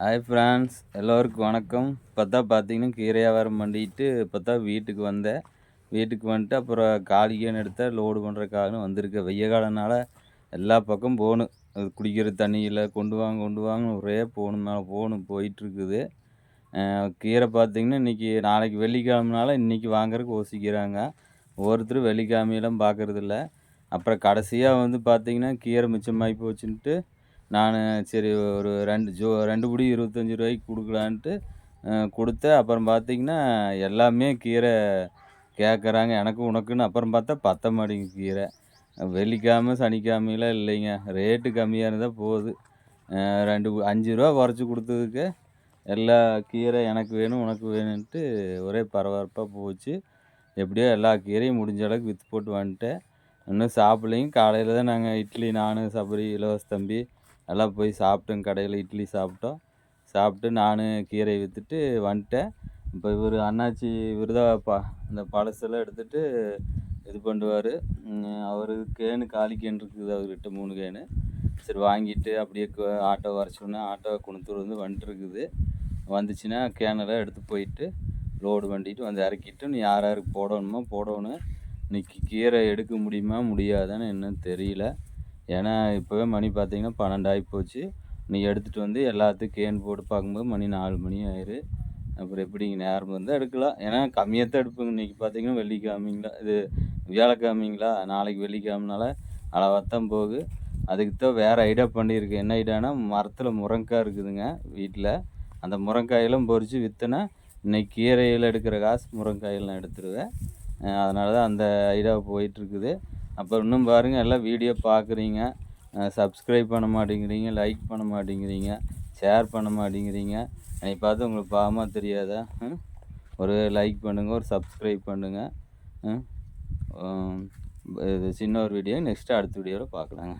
Hi friends எல்லோருக்கும் வணக்கம். இப்போ தான் பார்த்தீங்கன்னா கீரை வியாபாரம் பண்ணிட்டு இப்போ தான் வீட்டுக்கு வந்தேன். வீட்டுக்கு வந்துட்டு அப்புறம் காலிகேன்னு எடுத்தால் லோடு பண்ணுறதுக்காகனு வந்திருக்கேன். வெய்ய காலனால் எல்லா பக்கம் போகணும். அது குடிக்கிற தண்ணியில் கொண்டு வாங்க கொண்டு வாங்க ஒரே போகணும் மேலே போகணும் போயிட்டுருக்குது. கீரை பார்த்திங்கன்னா இன்றைக்கி நாளைக்கு வெள்ளிக்கிழமனால இன்றைக்கி வாங்குறதுக்கு யோசிக்கிறாங்க. ஒவ்வொருத்தரும் வெள்ளிக்கிழமையெல்லாம் பார்க்குறதில்ல அப்புறம் கடைசியாக வந்து பார்த்திங்கன்னா கீரை மிச்சமாகி போச்சுன்ட்டு நான் சரி ஒரு ரெண்டு ஜோ ரெண்டு பிடி இருபத்தஞ்சி ரூபாய்க்கு கொடுக்கலான்ட்டு கொடுத்தேன். அப்புறம் பார்த்தீங்கன்னா எல்லாமே கீரை கேட்குறாங்க எனக்கும் உனக்குன்னு. அப்புறம் பார்த்தா பத்த மாட்டேங்குது கீரை. வெள்ளிக்கிழமை சனிக்காமையெல்லாம் இல்லைங்க. ரேட்டு கம்மியாக இருந்தால் போகுது. ரெண்டு அஞ்சு ரூபா குறைச்சி கொடுத்ததுக்கு எல்லா கீரை எனக்கு வேணும் உனக்கு வேணுன்ட்டு ஒரே பரபரப்பாக போச்சு. எப்படியோ எல்லா கீரையும் முடிஞ்ச அளவுக்கு விற்று போட்டு வந்துட்டேன். இன்னும் சாப்பிட்லைங்க. காலையில் தான் நாங்கள் இட்லி நான் சபரி இலவச தம்பி நல்லா போய் சாப்பிட்டோம் கடையில் இட்லி சாப்பிட்டோம். சாப்பிட்டு நான் கீரை விற்றுட்டு வந்துட்டேன். இப்போ இவர் அண்ணாச்சி இவர் தான் ப இந்த பழசெல்லாம் எடுத்துகிட்டு இது பண்ணுவார். அவர் கேனு காலி கேன் இருக்குது அவர்கிட்ட மூணு கேனு. சரி வாங்கிட்டு அப்படியே ஆட்டோ வர சொன்னேன். ஆட்டோ குணத்தூர் வந்து வந்துட்டுருக்குது. வந்துச்சுன்னா கேனெல்லாம் எடுத்து போயிட்டு லோடு வண்டிட்டு வந்து இறக்கிட்டு நீ யார் யாருக்கு போடணுமோ போடணும். இன்றைக்கி கீரை எடுக்க முடியுமா முடியாதான்னு என்னன்னு தெரியல. ஏன்னா இப்போவே மணி பார்த்தீங்கன்னா பன்னெண்டு ஆகி போச்சு. நீ எடுத்துகிட்டு வந்து எல்லாத்துக்கும் கேன் போட்டு பார்க்கும்போது மணி நாலு மணி ஆயிரு. அப்புறம் எப்படிங்க நேரம் வந்து எடுக்கலாம். ஏன்னா கம்மியாக தான் எடுப்பேங்க. இன்றைக்கி பார்த்தீங்கன்னா வெள்ளிக்கிழமைங்களா? இது வியாழக்கிழமைங்களா? நாளைக்கு வெள்ளிக்கிழமனால அளவாக தான் போகுது. அதுக்கு தான் வேறு ஐடியா பண்ணியிருக்கேன் என்ன ஐடியானா மரத்தில் முருங்காய் இருக்குதுங்க வீட்டில் அந்த முருங்காயெல்லாம் பொறிச்சு விற்றுனா இன்றைக்கி கீரையில் எடுக்கிற காசு முருங்காயெல்லாம் எடுத்துருவேன். அதனால தான் அந்த ஐடியா போயிட்டுருக்குது அப்புறம் இன்னும் பாருங்கள் எல்லாம் வீடியோ பார்க்குறீங்க. சப்ஸ்கிரைப் பண்ண மாட்டேங்கிறீங்க லைக் பண்ண மாட்டேங்கிறீங்க ஷேர் பண்ண மாட்டேங்கிறீங்க. என்னை பார்த்து உங்களுக்கு பாவமாக தெரியாதா? ஒரு லைக் பண்ணுங்கள் ஒரு சப்ஸ்கிரைப் பண்ணுங்கள் இது சின்ன ஒரு வீடியோ நெக்ஸ்ட்டு அடுத்த வீடியோவில் பார்க்கலாங்க.